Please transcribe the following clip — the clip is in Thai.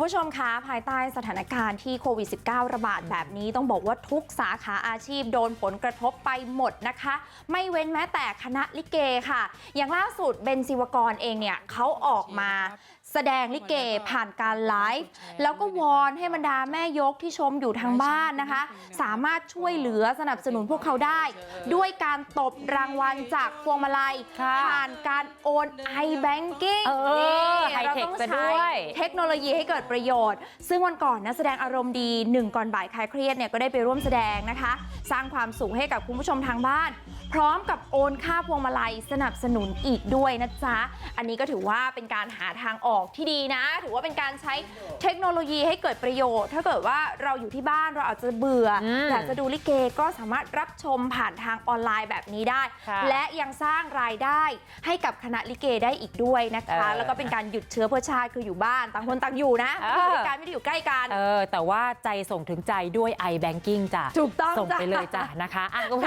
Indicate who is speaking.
Speaker 1: คุณผู้ชมคะภายใต้สถานการณ์ที่โควิด -19 ระบาดแบบนี้ต้องบอกว่าทุกสาขาอาชีพโดนผลกระทบไปหมดนะคะ ไม่เว้นแม้แต่คณะลิเกค่ะ อย่างล่าสุดเบนซิวกรเองเนี่ยเขาออกมาแสดงลิเกผ่านการไลฟ์แล้วก็วอนให้บรรดาแม่ยกที่ชมอยู่ทางบ้านนะคะ สามารถช่วยเหลือสนับสนุนพวกเขาได้ ด้วยการตบรางวัลจากพวงมาลัย
Speaker 2: ค่ะ
Speaker 1: ผ่านการโอน i-banking
Speaker 2: เออ
Speaker 1: นี่
Speaker 2: ไฮเทค
Speaker 1: ราต้อง
Speaker 2: ซะ
Speaker 1: ใช้
Speaker 2: ด้วย
Speaker 1: เทคโนโลยีให้เกิดประโยชน์ ซึ่งวันก่อนนักแสดงอารมณ์ดีหนึ่งก่อนบ่ายคลายเครียดเนี่ยก็ได้ไปร่วมแสดงนะคะ สร้างความสุขให้กับคุณผู้ชมทางบ้าน พร้อมกับโอนค่าพวงมาลัยสนับสนุนอีกด้วยนะจ๊ะ อันนี้ก็ถือว่าเป็นการหาทางออกที่ดีนะ ถือว่าเป็นการใช้เทคโนโลยีให้เกิดประโยชน์ ถ้าเกิดว่าเราอยู่ที่บ้านเราอาจจะเบื่ออ
Speaker 2: ม
Speaker 1: อยากจะดูลิเกก็สามารถรับชมผ่านทางออนไลน์แบบนี้ได้
Speaker 2: ค่ะ
Speaker 1: และยังสร้างรายได้ให้กับคณะลิเกได้อีกด้วยนะคะ
Speaker 2: เออ
Speaker 1: แล้วก็เป็นการหยุดเชื้อเพื่อชาติคืออยู่บ้านต่างคนต่างอยู่นะ
Speaker 2: เอ
Speaker 1: ไม่
Speaker 2: อ
Speaker 1: อยู่ด้วยกันไม่ได้อยู่ใกล้กัน
Speaker 2: เออแต่ว่าใจส่งถึงใจด้วย i-banking จ้ะ
Speaker 1: ถูกต้อง
Speaker 2: ส่งไป
Speaker 1: จ้ะ
Speaker 2: เลยจ้ะนะคะอะคุณผู้ชม